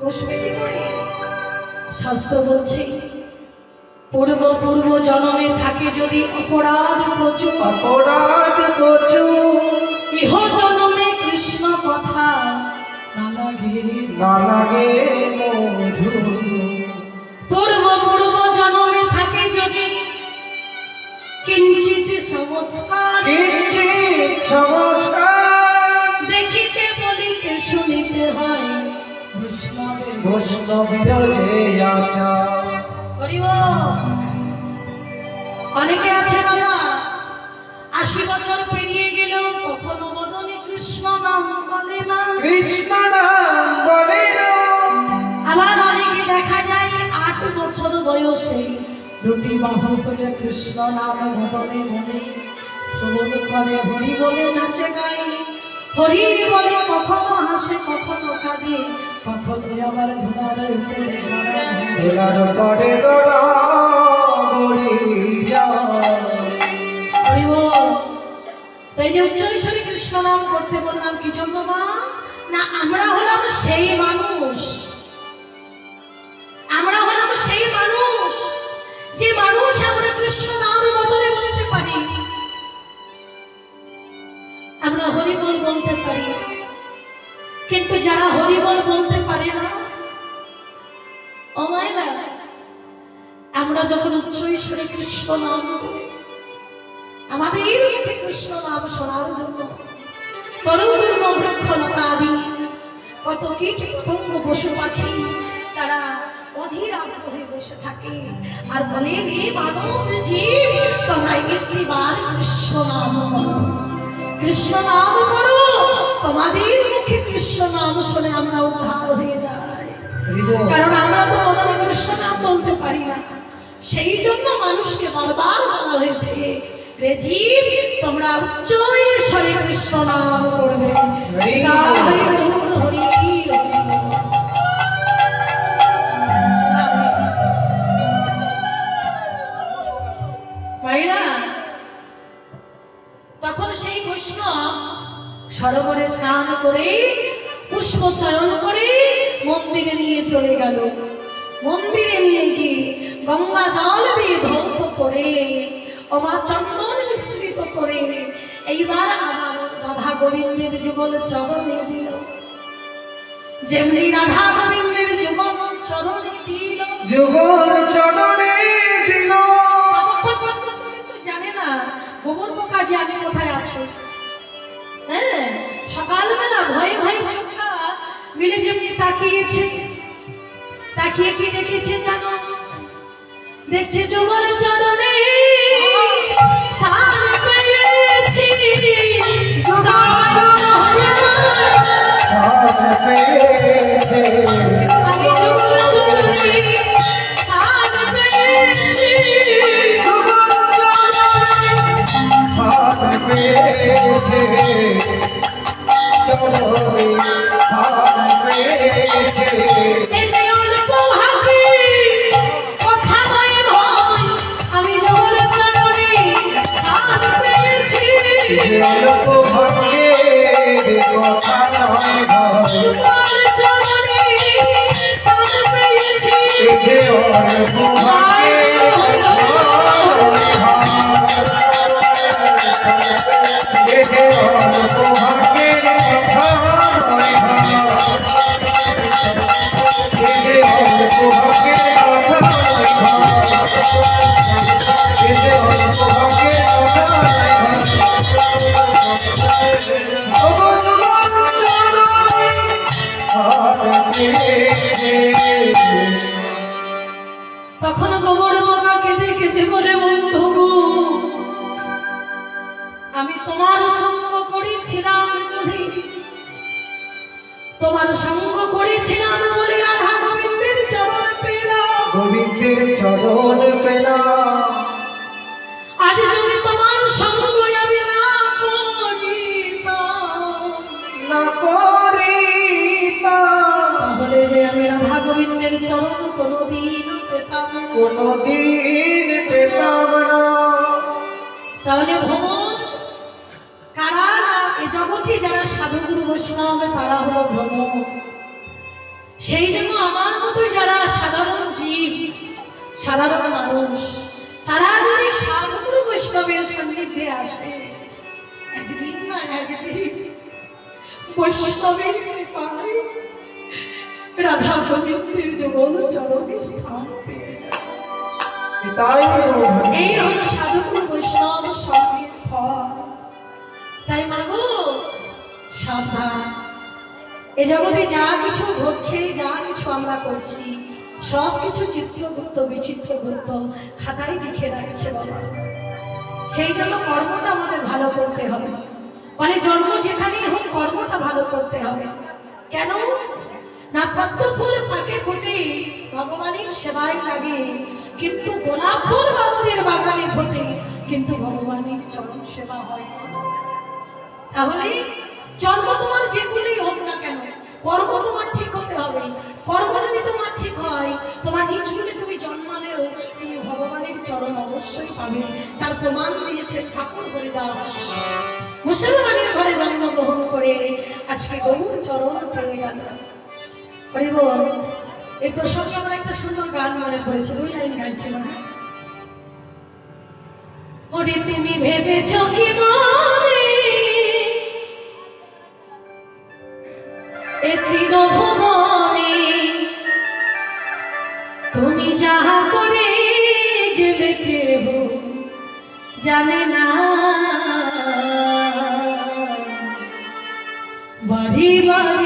করে। শাস্ত্র বলছে পূর্ব পূর্ব জন্মে থাকে যদি অপরাধ প্রচুর। অপরাধ প্রচুর। ইহ জন্মে কৃষ্ণ কথা না লাগে না লাগে পূর্ব পূর্ব জন্মে থাকে যদি কিঞ্চিত সংস্কার। কিঞ্চিত সংস্কার। দেখিতে বলিতে শুনিতে হয় বৈষ্ণবের যে আচার। অনেকে আছে বাবা আশি বছর পেরিয়ে গেল কখনো বদনে কৃষ্ণ নাম বলে না। কৃষ্ণ নাম বলে না। আবার অনেকে দেখা যায় আট বছর বয়সে দুটি তুলে কৃষ্ণ নাম বদনে মনে শ্রবণ করে হরি বলে নাচে গাই হরি বলে কখনো হাসে কখনো কাঁদে। কখনো আবার ঘোড়ার উপরে দাঁড়ায়। এলার পরে গড়ি যায় হরি বল। তো এই যে উচ্চৈশ্বরী কৃষ্ণ নাম করতে বললাম কি জন্য মা না আমরা হলাম সেই মানুষ আমরা হলাম সেই মানুষ যে মানুষ আমরা কৃষ্ণ নাম বদলে বলতে পারি আমরা হরিবল বলতে পারি কিন্তু যারা হরিবল বলতে পারে না ও মায়েরা আমরা যখন উচ্চ ঈশ্বরে কৃষ্ণ নাম আমাদের কৃষ্ণ নাম শোনার জন্য তরুণ বৃক্ষ আদি কত কীট পতঙ্গ পশু পাখি তারা অধীর আগ্রহে বসে থাকে। আর বলে রে মানব জীব কৃষ্ণ নাম কৃষ্ণ নাম করো তোমাদের মুখে কৃষ্ণ নাম শুনে আমরা উদ্ধার হয়ে যাই। কারণ আমরা তো মনে কৃষ্ণ নাম বলতে পারি না। সেই জন্য মানুষকে বারবার বলা হয়েছে রে জীব তোমরা উচ্চ ঈশ্বরে কৃষ্ণ। নাম করবে তখন সেই বৈষ্ণব সরোবরে স্নান করে পুষ্প চয়ন করে মন্দিরে নিয়ে চলে গেল। মন্দিরে নিয়ে গিয়ে গঙ্গা জল দিয়ে ধৌত করে অমা চন্দন মিশ্রিত করে এইবার আমার রাধা গোবিন্দের যুগল চরণে দিল। যেমনি রাধা গোবিন্দের যুগল চরণে দিল। যুগল চরণে দিল। ততক্ষণ পর্যন্ত কিন্তু জানে না গোবর পোকা যে আমি কোথায় আছো। হ্যাঁ সকালবেলা ভয়ে ভয়ে চোখটা মিলে যেমনি তাকিয়েছে তাকিয়ে কি দেখেছে জানো? দেখছে যুগল চরণে। হাত পেয়েছে। কোনদিন পেতাম না তাহলে ভ্রমণ কারা না এ জগতে যারা সাধুগুরু বৈষ্ণব, তারা হলো ভ্রমণ সেই জন্য আমার মতো যারা সাধারণ জীব, সাধারণ মানুষ, তারা যদি সাধুগুরু বৈষ্ণবের সন্নিধ্যে আসে, একদিন না একদিন বৈষ্ণবের কৃপায় রাধা গোবিন্দের যুগল চরণে স্থান পেয়ে। তাই চিত্রগুপ্ত, বিচিত্রগুপ্ত খাতায় লিখে রাখছে সেই জন্য কর্মটা আমাদের ভালো করতে হবে। মানে জন্ম যেখানেই হোক, কর্মটা ভালো করতে হবে। কেন? না পদ্ম ফুল পাকে ফোটে ভগবানের সেবায় লাগে। কিন্তু গোলাপ ফুল বাবুদের বাগানে ফোটে কিন্তু ভগবানের চরণ সেবা হয় তাহলে জন্ম তোমার যেগুলোই হোক না কেন, কর্ম তোমার ঠিক হতে হবে। কর্ম যদি তোমার ঠিক হয়, তোমার নিচগুলি তুমি জন্মালেও তুমি ভগবানের চরণ অবশ্যই পাবে। তার প্রমাণ দিয়েছে ঠাকুর হরিদাস। মুসলমানের ঘরে জন্মগ্রহণ করে আজকে গরুর চরণ পেয়ে গেল। এই প্রসঙ্গে একটা সুন্দর গান মনে পড়েছে দুই লাইন গাইছিলাম। ওরে তুমি ভেবেছ কি মনে? তুমি যাহা করে গেলে কেহ জানে না। বাড়ি বাড়ি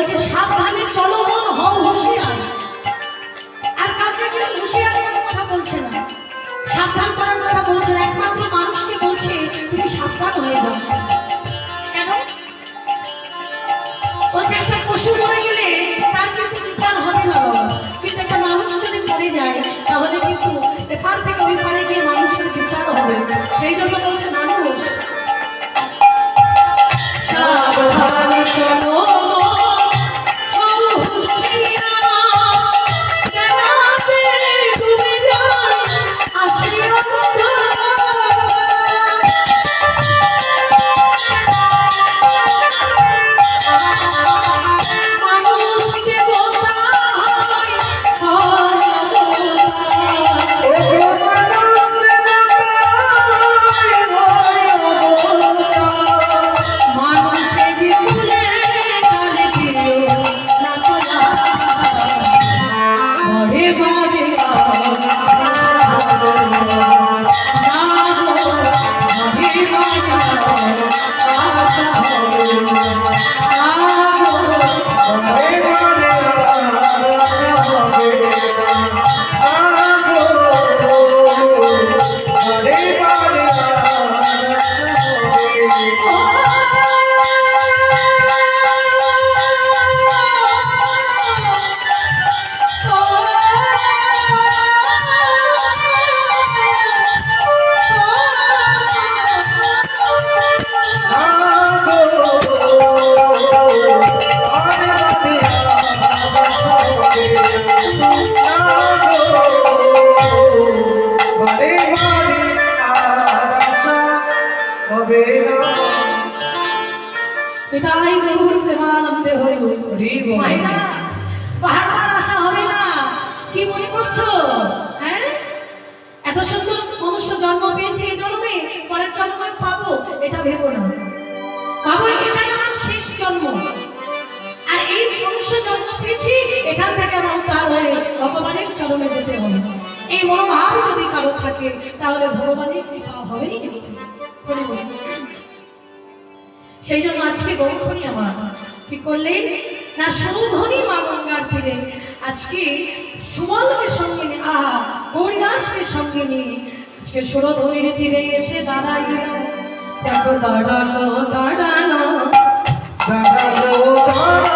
বলছে, সাবধানে চলো মন, হও হুঁশিয়ার। আর কাউকে কেউ হুঁশিয়ার কথা বলছে না। সাবধান করার কথা বলছে না। একমাত্র মানুষকে বলছে, তুমি সাবধান হয়ে যাও। কেন? বলছে, একটা পশু মরে গেলে তার কিন্তু বিচার হবে না বাবা। কিন্তু একটা মানুষ যদি মরে যায়, তাহলে কিন্তু এপার থেকে ওই পারে গিয়ে মানুষের বিচার হবে। সেই জন্য বলছে, মানুষ ভগবানের যেতে হবে। এই মনোভাব যদি কারও থাকে, তাহলে ভগবানের কৃপা বলি। সেই জন্য আজকে গৌরী আমার কি করলেন? না সৌধনী মা গঙ্গার তীরে আজকে সুমলকে সঙ্গে নিয়ে, আহা, গৌরীদাসকে সঙ্গে নিয়ে আজকে সুরধনীর তীরে এসে দাঁড়াইলাম দেখো দাঁড়ানো দাঁড়ানো দাঁড়াল দাঁড়াল।